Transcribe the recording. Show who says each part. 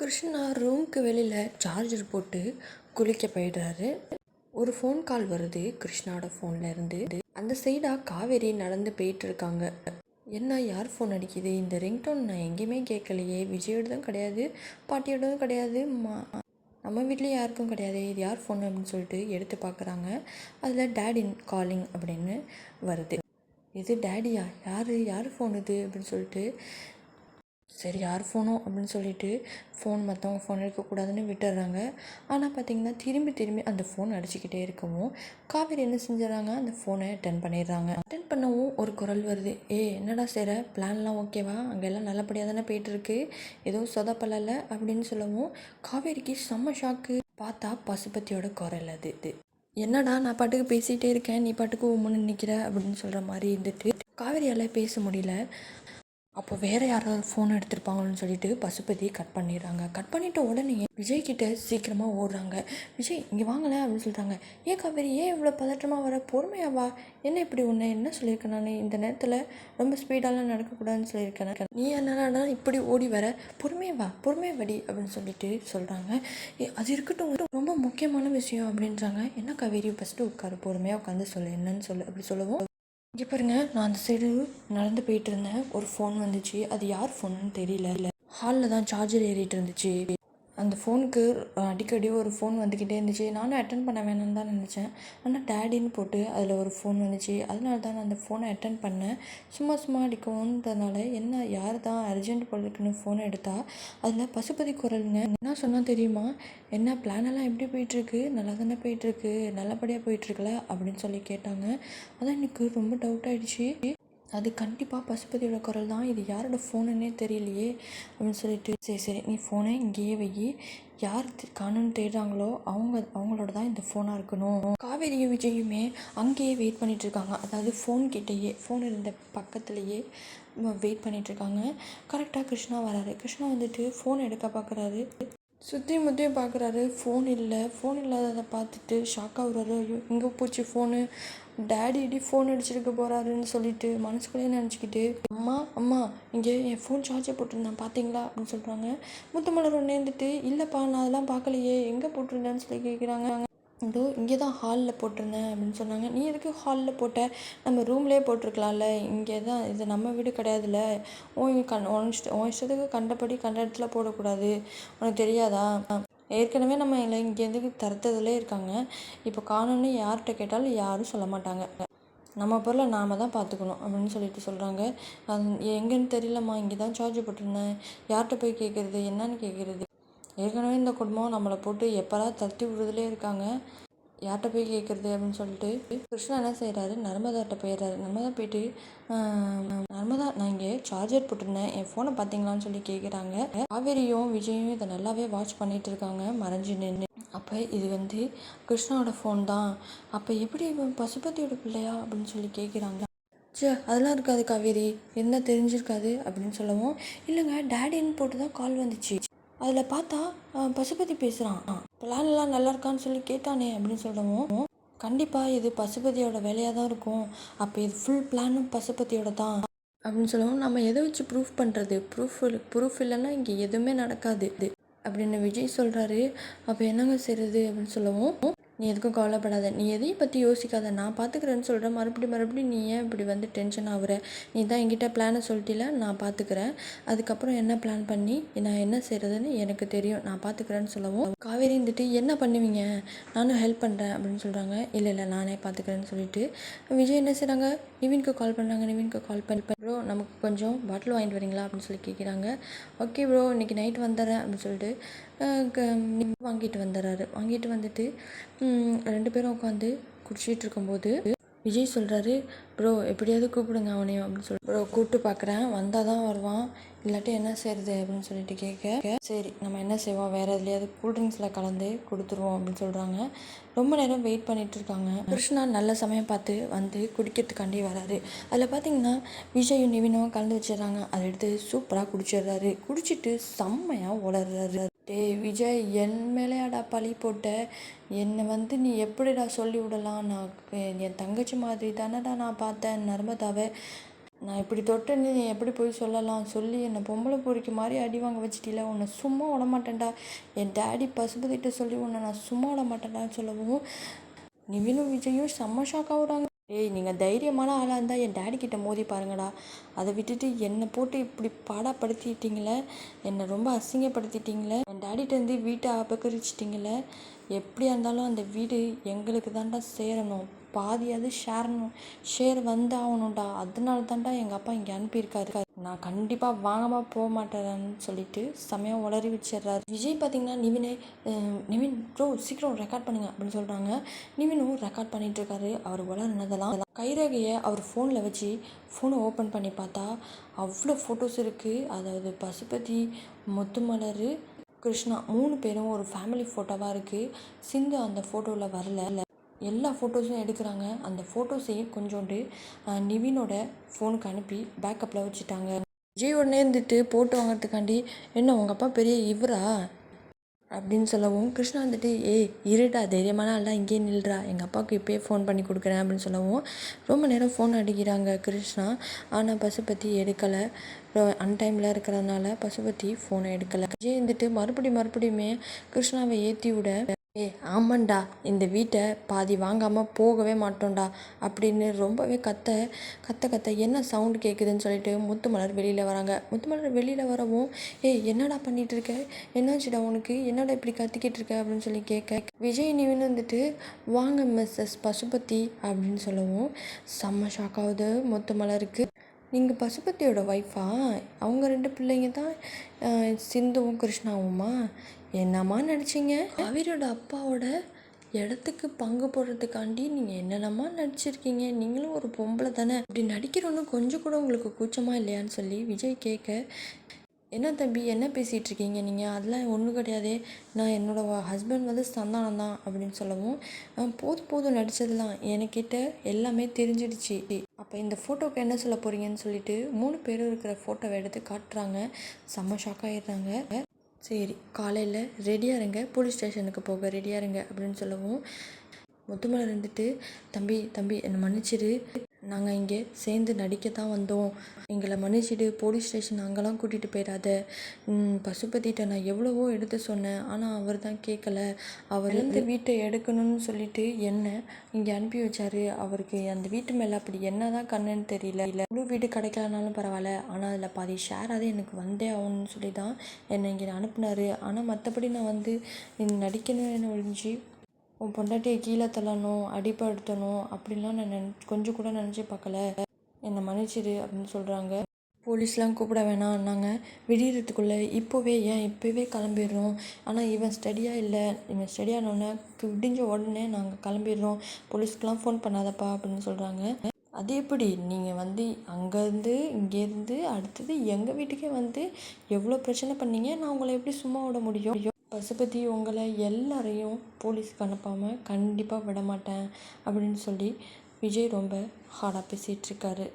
Speaker 1: கிருஷ்ணா ரூமுக்கு வெளியில் சார்ஜர் போட்டு குளிக்க போயிடுறாரு. ஒரு ஃபோன் கால் வருது கிருஷ்ணாவோட ஃபோனில் இருந்து. அந்த சைடாக காவேரி நடந்து போயிட்டு இருக்காங்க. என்ன யார் ஃபோன் அடிக்குது? இந்த ரிங்டோன் நான் எங்கேயுமே கேட்கலையே. விஜயோடதும் கிடையாது பாட்டியோடதும் கிடையாது மா நம்ம வீட்லேயும் யாருக்கும் கிடையாது. இது யார் ஃபோன் அப்படின்னு சொல்லிட்டு எடுத்து பார்க்குறாங்க அதில் டேடி காலிங் அப்படின்னு வருது. இது டேடியா யார்? யார் ஃபோன் இது? அப்படின்னு சொல்லிட்டு சரி யார் ஃபோனோ அப்படின்னு சொல்லிட்டு ஃபோன் மற்றவங்க ஃபோன் எடுக்கக்கூடாதுன்னு விட்டுடுறாங்க. ஆனால் பார்த்தீங்கன்னா திரும்பி திரும்பி அந்த ஃபோன் அடிச்சுக்கிட்டே இருக்கவும் காவேரி என்ன செஞ்சிடறாங்க? அந்த ஃபோனை அட்டன் பண்ணிடுறாங்க. அட்டன் பண்ணவும் ஒரு குரல் வருது. ஏ என்னடா செய்கிற பிளான்லாம் ஓகேவா அங்கெல்லாம் நல்லபடியாக தானே போயிட்டுருக்கு. எதுவும் சொதப்பலல அப்படின்னு சொல்லவும் காவேரிக்கு செம்ம ஷாக்கு பார்த்தா பசுபத்தியோட குரல் அது இது. என்னடா நான் பாட்டுக்கு பேசிகிட்டே இருக்கேன். நீ பாட்டுக்கு உம்முன்னு நிற்கிற அப்படின்னு சொல்கிற மாதிரி இருந்துட்டு காவேரியால் பேச முடியல. அப்போ வேறு யாராவது ஃபோன் எடுத்திருப்பாங்கன்னு சொல்லிட்டு பசுபதி கட் பண்ணிடுறாங்க. கட் பண்ணிட்ட உடனே விஜய் கிட்ட சீக்கிரமாக ஓடுறாங்க. விஜய் இங்கே வாங்கலை அப்படின்னு சொல்கிறாங்க ஏன் காவேரி ஏன் இவ்வளோ பதற்றமாக வர? பொறுமையாக வா. என்ன இப்படி ஒன்று என்ன சொல்லியிருக்கேன் நான்? இந்த நேரத்தில் ரொம்ப ஸ்பீடாலாம் நடக்கக்கூடாதுன்னு சொல்லியிருக்கேன் நீ என்னடா இப்படி ஓடி வர? பொறுமை வா பொறுமை வடி அப்படின்னு சொல்லிட்டு சொல்கிறாங்க அது இருக்கட்டும் ரொம்ப முக்கியமான விஷயம் அப்படின்றாங்க. என்ன காவேரி ஃபஸ்ட்டு உட்காரு பொறுமையாக உட்காந்து சொல்லு. என்னன்னு சொல்லு. அப்படி சொல்லவும். இங்கே பாருங்க நான் அந்த சைடு நடந்து போயிட்டு இருந்தேன். ஒரு ஃபோன் வந்துச்சு. அது யார் ஃபோன்னு தெரியல. இல்லை ஹாலில் தான் சார்ஜர் ஏறிட்டு இருந்துச்சு. அந்த ஃபோனுக்கு அடிக்கடி ஒரு ஃபோன் வந்துக்கிட்டே இருந்துச்சு. நானும் அட்டன் பண்ண வேணும்னு தான் நினச்சேன். ஆனால் டேடின்னு போட்டு அதில் ஒரு ஃபோன் வந்துச்சு. அதனால தான் நான் அந்த ஃபோனை அட்டன் பண்ணேன். சும்மா சும்மா அடிக்கவுன்றதுனால என்ன யார் தான் அர்ஜென்ட் போலக்குன்னு ஃபோனை எடுத்தால் அதில் பசுபதி குரலுங்க என்ன சொன்னால் தெரியுமா? என்ன பிளானெல்லாம் எப்படி போயிட்டுருக்கு? நல்லா தானே போயிட்டுருக்கு? நல்லபடியாக போயிட்டுருக்குல? அப்படின்னு சொல்லி கேட்டாங்க. அதான் எனக்கு ரொம்ப டவுட் ஆகிடுச்சு அது கண்டிப்பாக பசுபதியோட குரல் தான். இது யாரோட ஃபோனுன்னே தெரியலையே அப்படின்னு சொல்லிட்டு சரி சரி நீ ஃபோனை இங்கேயே வை யார் காணுன்னு தேடுறாங்களோ அவங்க அவங்களோட தான் இந்த ஃபோனாக இருக்கணும். காவேரியும் விஜயுமே அங்கேயே வெயிட் பண்ணிகிட்ருக்காங்க இருக்காங்க. அதாவது ஃபோன் கிட்டேயே ஃபோன் இருந்த பக்கத்துலேயே வெயிட் பண்ணிகிட்ருக்காங்க கரெக்டாக கிருஷ்ணா வராரு. கிருஷ்ணா வந்துட்டு ஃபோன் எடுக்க பார்க்குறாரு சுற்றி முற்றியும் பார்க்குறாரு ஃபோன் இல்லை. ஃபோன் இல்லாததை பார்த்துட்டு ஷாக் ஆகுறாரு ஐயோ எங்கே போச்சு ஃபோனு டேடி இடி ஃபோன் அடிச்சிருக்க போகிறாருன்னு சொல்லிட்டு மனசுக்குள்ளேயே நினச்சிக்கிட்டு அம்மா அம்மா இங்கே என் ஃபோன் சார்ஜர் போட்டிருந்தேன் பார்த்தீங்களா அப்படின்னு சொல்கிறாங்க முத்துமலர் ஒன்றே இருந்துட்டு இல்லைப்பா நான் அதெல்லாம் பார்க்கலையே எங்கே போட்டிருந்தேன்னு சொல்லி கேட்குறாங்க இதோ இங்கே தான் ஹாலில் போட்டிருந்தேன் அப்படின்னு சொன்னாங்க. நீ எதுக்கு ஹாலில் போட்ட? நம்ம ரூம்லேயே போட்டிருக்கலாம்ல இங்கே தான் இது நம்ம வீடு கிடையாதுல்ல. உன் கண் உன் இஷ்ட உன் இஷ்டத்துக்கு கண்டபடி கண்ட இடத்துல போடக்கூடாது. உனக்கு தெரியாதா? ஏற்கனவே நம்ம இல்லை இங்கேருந்து தரத்ததுலே இருக்காங்க. இப்போ காணும்னு யார்கிட்ட கேட்டாலும் யாரும் சொல்ல மாட்டாங்க. நம்ம பொருளை நாம் தான் பார்த்துக்கணும் அப்படின்னு சொல்லிட்டு சொல்கிறாங்க அது எங்கேன்னு தெரியலம்மா இங்கே தான் சார்ஜ் போட்டிருந்தேன். யார்கிட்ட போய் கேட்குறது என்னன்னு கேட்குறது? ஏற்கனவே இந்த குடும்பம் நம்மளை போட்டு எப்போல்லாம் தட்டி விடுறதுலே இருக்காங்க. யார்கிட்ட போய் கேட்குறது அப்படின்னு சொல்லிட்டு கிருஷ்ணா என்ன செய்கிறாரு நர்மதாட்ட போயிடுறாரு நர்மதா போயிட்டு நர்மதா நான் இங்கே சார்ஜர் போட்டிருந்தேன். என் ஃபோனை பார்த்தீங்களான்னு சொல்லி கேட்குறாங்க காவேரியும் விஜயும் இதை நல்லாவே வாட்ச் பண்ணிட்டு இருக்காங்க. மறைஞ்சு நின்று அப்போ இது வந்து கிருஷ்ணாவோட ஃபோன் தான். அப்போ எப்படி பசுபதியோட பிள்ளையா அப்படின்னு சொல்லி கேட்குறாங்க சே அதெல்லாம் இருக்காது காவேரி. என்ன தெரிஞ்சிருக்காது அப்படின்னு சொல்லவும் இல்லைங்க டேடின்னு போட்டு தான் கால் வந்துச்சு. அதில் பார்த்தா பசுபதி பேசுகிறான் பிளான்லாம் நல்லா இருக்கான்னு சொல்லி கேட்டானே அப்படின்னு சொல்லவும் கண்டிப்பாக இது பசுபதியோட வேலையாக தான் இருக்கும். அப்போ இது ஃபுல் பிளானும் பசுபதியோட தான் அப்படின்னு சொல்லவும் நம்ம எதை வச்சு ப்ரூஃப் பண்ணுறது ப்ரூஃப் ப்ரூஃப் இல்லைன்னா இங்கே எதுவுமே நடக்காது. அப்படின்னு விஜய் சொல்கிறாரு அப்போ என்னங்க செய்கிறது அப்படின்னு சொல்லவும் நீ எதுக்கும் கவலைப்படாத. நீ எதையும் பற்றி யோசிக்காத. நான் பார்த்துக்கிறேன்னு சொல்கிறேன் மறுபடியும் மறுபடியும் நீ ஏன் இப்படி வந்து டென்ஷன் ஆகுற நீ தான் என்கிட்ட பிளானை சொல்லிட்டில. நான் பார்த்துக்கிறேன் அதுக்கப்புறம் என்ன பிளான் பண்ணி நான் என்ன செய்கிறதுன்னு எனக்கு தெரியும். நான் பார்த்துக்கிறேன்னு சொல்லவும். காவேரி இருந்துட்டு என்ன பண்ணுவீங்க? நானும் ஹெல்ப் பண்ணுறேன் அப்படின்னு சொல்கிறாங்க இல்லை இல்லை நானே பார்த்துக்கிறேன்னு சொல்லிட்டு. விஜய் என்ன செய்கிறாங்க நிவின்க்கு கால் பண்ணுறாங்க நிவின்க்கு கால் பண்ணி ப்ரோ நமக்கு கொஞ்சம் பாட்டில் வாங்கிட்டு வரீங்களா? அப்படின்னு சொல்லி கேட்குறாங்க ஓகே ப்ரோ இன்றைக்கி நைட் வந்துடுறேன் அப்படின்னு சொல்லிட்டு வாங்கிட்டு வந்துடுறாரு. வாங்கிட்டு வந்துட்டு ரெண்டு பேரும் உட்காந்து குடிச்சிட்டு இருக்கும்போது விஜய் சொல்கிறாரு ப்ரோ எப்படியாவது கூப்பிடுங்க அவனையும் அப்படின்னு சொல்லி. ப்ரோ கூப்பிட்டு பார்க்குறேன் வந்தால் தான் வருவான். இல்லாட்டி என்ன செய்யறது அப்படின்னு சொல்லிட்டு கேட்க சரி நம்ம என்ன செய்வோம்? வேறு எதுலையாவது கூல்ட்ரிங்க்ஸில் கலந்து கொடுத்துருவோம் அப்படின்னு சொல்கிறாங்க ரொம்ப நேரம் வெயிட் பண்ணிட்டு இருக்காங்க. கிருஷ்ணா நல்ல சமயம் பார்த்து வந்து குடிக்கிறதுக்காண்டி வராரு. அதில் பார்த்தீங்கன்னா விஜயும் நிவினும் கலந்து வச்சிடுறாங்க. அதை எடுத்து சூப்பராக குடிச்சிடுறாரு. குடிச்சிட்டு செம்மையாக உளர்றாரு டேய் விஜய் என் மேலேயாடா பழி போட்ட. என்னை வந்து நீ எப்படிடா சொல்லி விடலாம்? நான் என் தங்கச்சி மாதிரி தானடா நான் பார்த்தேன் நர்மதாவை.
Speaker 2: நான் இப்படி தொட்டேன்னு நீ எப்படி போய் சொல்லலாம்? சொல்லி என்னை பொம்பளை பொறிக்க மாதிரி அடி வாங்க வச்சிட்டில. உன்னை சும்மா விட மாட்டேன்டா. என் டேடி பசுபதிட்ட சொல்லி உன்னை நான் சும்மா விட மாட்டேன்டான்னு சொல்லவும். நிவினும் விஜயும் செம்ம ஷாக் ஆகுறாங்க ஏய் நீங்கள் தைரியமான ஆளாக இருந்தால் என் டேடி கிட்ட மோதி பாருங்கடா. அதை விட்டுட்டு என்னை போட்டு இப்படி பாடாப்படுத்திட்டீங்களே? என்னை ரொம்ப அசிங்கப்படுத்திட்டீங்களே? என் டேடிகிட்டேருந்து வீட்டை அபகரிச்சிட்டிங்களே? எப்படியா இருந்தாலும் அந்த வீடு எங்களுக்கு தான்டா சேரணும். பாதியாவது ஷேரணும். ஷேர் வந்து ஆகணும்டா. அதனால தான்டா எங்கள் அப்பா இங்கே அனுப்பியிருக்காரு. நான் கண்டிப்பாக வாங்கமாக போக மாட்டேறேன்னு சொல்லிட்டு செமையாக உளறி வச்சிடுறாரு. விஜய் பார்த்தீங்கன்னா நிவினை நிவின் ப்ரோ சீக்கிரம் ரெக்கார்ட் பண்ணுங்க அப்படின்னு சொல்கிறாங்க நிவினும் ரெக்கார்ட் பண்ணிகிட்டு இருக்காரு. அவர் உளறினதெல்லாம் கைரேகையை அவர் ஃபோனில் வச்சு ஃபோனை ஓப்பன் பண்ணி பார்த்தா அவ்வளோ ஃபோட்டோஸ் இருக்குது அதாவது பசுபதி முத்துமலர் கிருஷ்ணா மூணு பேரும் ஒரு ஃபேமிலி ஃபோட்டோவாக இருக்குது சிந்து அந்த ஃபோட்டோவில் வரல. எல்லா ஃபோட்டோஸும் எடுக்கிறாங்க. அந்த ஃபோட்டோஸையும் கொஞ்சோண்டு நிவினோட ஃபோனுக்கு அனுப்பி பேக்கப்பில் வச்சுட்டாங்க. விஜய் உடனே இருந்துட்டு போட்டு வாங்குறதுக்காண்டி என்ன உங்கள் அப்பா பெரிய இவரா? அப்படின்னு சொல்லவும் கிருஷ்ணா வந்துட்டு ஏய் இருடா தைரியமான ஆள் தான் இங்கேயே நில்றா. எங்கள் அப்பாவுக்கு இப்போயே ஃபோன் பண்ணி கொடுக்குறேன். அப்படின்னு சொல்லவும் ரொம்ப நேரம் ஃபோன் அடிக்கிறாங்க கிருஷ்ணா. ஆனால் பசுபதி எடுக்கலை. அன்டைமில் இருக்கிறதுனால பசுபதி ஃபோனை எடுக்கலை. விஜய் வந்துட்டு மறுபடி மறுபடியுமே கிருஷ்ணாவை ஏற்றி விட ஏ ஆமாண்டா. இந்த வீட்டை பாதி வாங்காமல் போகவே மாட்டோம்டா அப்படின்னு ரொம்பவே கத்த கத்த கத்த என்ன சவுண்டு கேட்குதுன்னு சொல்லிட்டு முத்துமலர் வெளியில் வராங்க. முத்துமலர் வெளியில் வரவும் ஏய் என்னடா பண்ணிகிட்டு இருக்க என்னாச்சுடா உனக்கு? என்னடா இப்படி கத்திக்கிட்டு இருக்க? அப்படின்னு சொல்லி கேட்க விஜய் நிவின் வந்துட்டு வாங்க மிஸ்ஸஸ் பசுபதி அப்படின்னு சொல்லவும் செம்ம ஷாக் ஆகுது முத்துமலருக்கு. நீங்கள் பசுபதியோட ஒய்ஃபா அவங்க ரெண்டு பிள்ளைங்க தான் சிந்துவும் கிருஷ்ணாவுமா? என்னம்மா நடிச்சிங்க? காவேரியோட அப்பாவோட இடத்துக்கு பங்கு போடுறதுக்காண்டி நீங்கள் என்னென்னமா நடிச்சிருக்கீங்க? நீங்களும் ஒரு பொம்பளை தானே? இப்படி நடிக்கிறோன்னு கொஞ்சம் கூட உங்களுக்கு கூச்சமா இல்லையான்னு சொல்லி விஜய் கேட்க என்ன தம்பி என்ன பேசிகிட்டு இருக்கீங்க நீங்கள் அதெல்லாம் ஒன்றும் கிடையாதே. நான் என்னோட ஹஸ்பண்ட் வந்து சந்தானம் தான் அப்படின்னு சொல்லவும் போதும் போதும் நடிச்சதெல்லாம் எனக்கிட்ட எல்லாமே தெரிஞ்சிடுச்சு. அப்போ இந்த ஃபோட்டோவுக்கு என்ன சொல்ல போகிறீங்கன்னு சொல்லிட்டு மூணு பேரும் இருக்கிற ஃபோட்டோவை எடுத்து காட்டுறாங்க. செம்ம ஷாக் ஆயிடுறாங்க. சரி காலையில் ரெடியாக இருங்க போலீஸ் ஸ்டேஷனுக்கு போக ரெடியாக இருங்க அப்படின்னு சொல்லவும் முத்துமலர் இருந்துட்டு தம்பி தம்பி என்னை மன்னிச்சிடு நாங்கள் இங்கே சேர்ந்து நடிக்க தான் வந்தோம். எங்களை மன்னிச்சிடு போலீஸ் ஸ்டேஷன் அங்கெல்லாம் கூட்டிகிட்டு போயிடாத ம், பசுபதிகிட்ட நான் எவ்வளவோ எடுத்து சொன்னேன். ஆனால் அவர் தான் கேட்கல அவர் இந்த வீட்டை எடுக்கணும்னு சொல்லிட்டு என்ன இங்கே அனுப்பி வச்சாரு. அவருக்கு அந்த வீட்டு மேலே அப்படி என்ன தான் கண்ணுன்னு தெரியல. இல்லை முழு வீடு கிடைக்கலனாலும் பரவாயில்ல. ஆனால் அதில் பாதி ஷேராவது எனக்கு வந்தே ஆகணும்னு சொல்லி தான் என்னை இங்கே அனுப்புனாரு. ஆனால் மற்றபடி நான் வந்து நடிக்கணும்னு ஒழிஞ்சு உன் பொண்டாட்டியை கீழே தள்ளணும் அடிப்படுத்தணும் அப்படிலாம் நான் நின கொஞ்சம் கூட நினச்சி பார்க்கல. என்னை மன்னிச்சிடு அப்படின்னு சொல்கிறாங்க போலீஸ்லாம் கூப்பிட வேணாம் நாங்கள் விடியறதுக்குள்ளே இப்போவே ஏன் இப்போவே கிளம்பிடுறோம்? ஆனால் இவன் ஸ்டடியாக இல்லை. இவன் ஸ்டடியானோடனே விடிஞ்ச உடனே நாங்கள் கிளம்பிடுறோம். போலீஸ்க்கெலாம் ஃபோன் பண்ணாதப்பா அப்படின்னு சொல்கிறாங்க அது எப்படி? நீங்கள் வந்து அங்கேருந்து இங்கேருந்து அடுத்தது எங்கள் வீட்டுக்கே வந்து எவ்வளோ பிரச்சனை பண்ணீங்க? நான் உங்களை எப்படி சும்மா விட முடியும்? பசுபதி உங்களை எல்லாரையும் போலீஸ்க்கு அனுப்பாமல் கண்டிப்பாக விட மாட்டேன் அப்படின்னு சொல்லி விஜய் ரொம்ப ஹார்டாக பேசிகிட்ருக்காரு